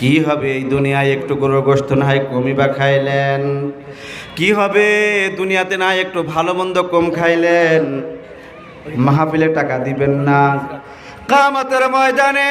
কি হবে এই দুনিয়ায় একটু গরু না হয় কমই বা খাইলেন? কি হবে দুনিয়াতে না একটু ভালো মন্দ কম খাইলেন? মাহফিলে টাকা দিবেন না। কামাতের ময়দানে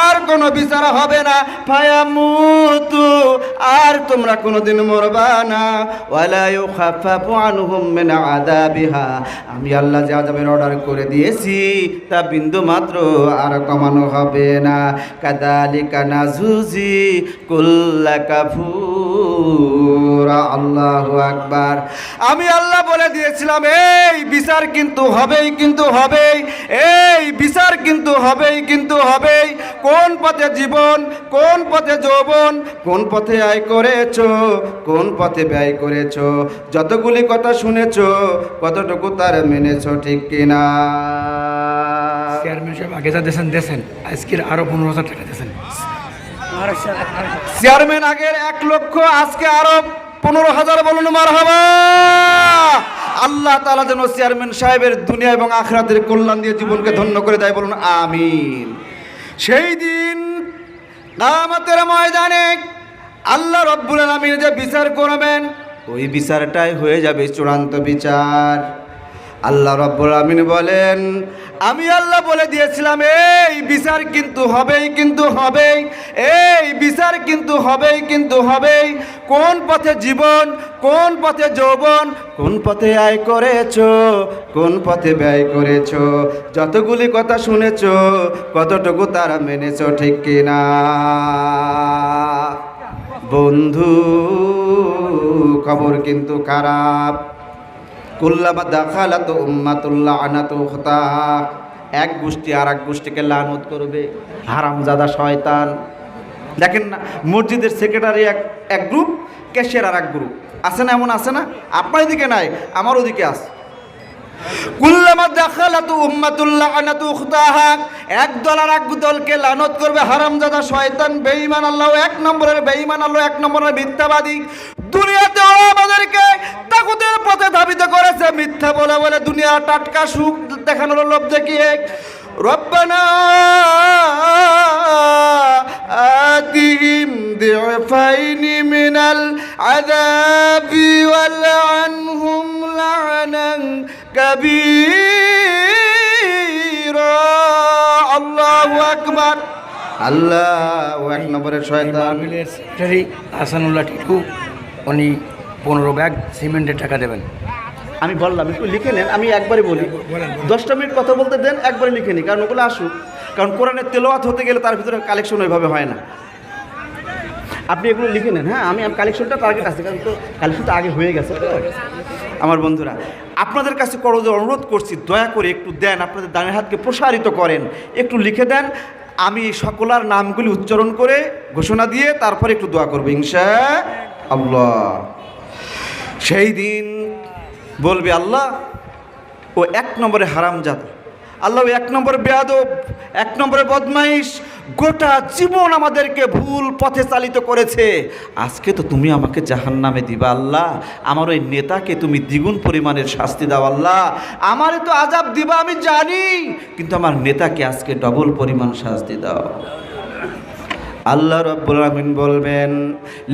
আর কোনো বিচার হবে না। ফায়ামুতু, আর তোমরা কোনোদিন মরবা না। ওয়ালা ইউখাফাফু আনহুম মিন আযাবিহা। আমি আল্লাহ যে আযাবের অর্ডার করে দিয়েছি, তা বিন্দু মাত্র আর কমানো হবে না। কাদালিকা নাজুজি কুল্লা কাফুরা আল্লাহু আকবার। আমি আল্লাহ বলে দিয়েছিলাম, এই বিচার কিন্তু হবেই কিন্তু হবেই। এই কিন্তু হবেই কিন্তু হবেই। কোন পথে জীবন কোন পথে যৌবন কোন পথে আয় করেছ কোন পথে ব্যয় করেছ যতগুলি কথা শুনেছো কতটুকু তার মেনেছো ঠিক কিনা? চেয়ারম্যান সাহেব আগে যা দেশেন দেশেন আজকের আরও পনেরো হাজার টাকা দেশেন চেয়ারম্যান আগের এক লক্ষ আজকে আরও পনেরো হাজার বলুন মার হবা আল্লাহ তালা যেন চেয়ারম্যান সাহেবের দুনিয়া এবং আখরাতের কল্যাণ দিয়ে জীবনকে ধন্য করে দেয় বলুন, আমিন। সেই দিন কামাতের ময়দানে আল্লাহ রব্বুল আলমিন যে বিচার করবেন, ওই বিচারটাই হয়ে যাবে চূড়ান্ত বিচার। আল্লাহ রব্বুল আমিন বলেন, আমি আল্লাহ বলে দিয়েছিলাম, এই বিচার কিন্তু হবেই কিন্তু হবেই, এই বিচার কিন্তু হবেই কিন্তু হবেই। কোন পথে জীবন, কোন পথে যৌবন, কোন পথে আয় করেছ, কোন পথে ব্যয় করেছ, যতগুলি কথা শুনেছো, কতটুকু তারা মেনেছো, ঠিক কিনা? বন্ধু, খবর কিন্তু খারাপ। কুল্লামা দাখালাত উম্মাতুল্লাহ আনাত উখতা এক গোষ্ঠী আর এক গোষ্ঠীকে লানত করবে। হারামজাদা শয়তান। দেখেন না, মসজিদের সেক্রেটারি এক এক গ্রুপ ক্যাশিয়ার আর এক গ্রুপ আছে না এমন আছে না? আপনার দিকে নাই, আমার ওদিকে আছে কুল্লামা দাখালাত উম্মাতুল্লাহ আনাত উখতাহা এক দল আর এক দলকে লানত করবে। হারামজাদা শয়তান, বেঈমান আল্লাহ, এক নম্বরের বেঈমান আল্লাহ, এক নম্বরের মিথ্যাবাদী। দুনিয়াতে ওরা আমাদেরকে তাগুতের পথে ধাবিত করেছে মিথ্যা বলে বলে দুনিয়া টাটকা সুখ দেখানোর লোভ দেখিয়ে রব্বানা آتهم ضعفين من العذاب والعنهم لعنا كبيرا الله أكبر আল্লাহ এক নম্বরের শয়তান মাহফিলের সেক্রেটারি হাসানুল্লাহ টিটু উনি পনেরো ব্যাগ সিমেন্টের টাকা দেবেন। আমি বললাম একটু লিখে নেন আমি একবারই বলি। দশটা মিনিট কথা বলতে দেন একবারে লিখে নিই কারণ ওগুলো আসুক। কারণ কোরআনের তেলোয়াত হতে গেলে তার ভিতরে কালেকশন ওইভাবে হয় না। আপনি এগুলো লিখে নেন হ্যাঁ আমি কালেকশনটা টার্গেট আছে কারণ তো কালেকশনটা আগে হয়ে গেছে। আমার বন্ধুরা আপনাদের কাছে করজ অনুরোধ করছি দয়া করে একটু দেন আপনাদের দানের হাতকে প্রসারিত করেন। একটু লিখে দেন আমি সকলার নামগুলি উচ্চারণ করে ঘোষণা দিয়ে তারপরে একটু দোয়া করব ইনশা আল্লাহ। সেই দিন বলবে আল্লাহ, ও এক নম্বরে হারাম হারামজাদ। আল্লাহ এক নম্বরে বেয়াদব, এক নম্বরে বদমাইশ, গোটা জীবন আমাদেরকে ভুল পথে চালিত করেছে। আজকে তো তুমি আমাকে জাহান নামে দিবা আল্লাহ, আমার ওই নেতাকে তুমি দ্বিগুণ পরিমাণের শাস্তি দাও আল্লাহ। আমারে তো আজাব দিবা, আমি জানি, কিন্তু আমার নেতাকে আজকে ডবল পরিমাণ শাস্তি দাও। আল্লাহ রব্বুল আমিন বলবেন,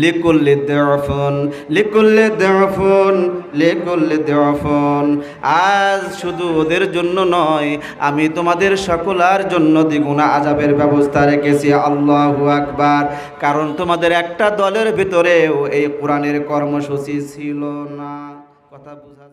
লিকুল্লি দেওয়াফুন লিকুল্লি দেওয়াফুন লিকুল্লি দেওয়াফুন আজ শুধু ওদের জন্য নয়, আমি তোমাদের সকলার জন্য দ্বিগুণা আজাবের ব্যবস্থা রেখেছি, আল্লাহু আকবার। কারণ তোমাদের একটা দলের ভিতরেও এই কোরআনের কর্মসূচি ছিল না। কথা বুঝা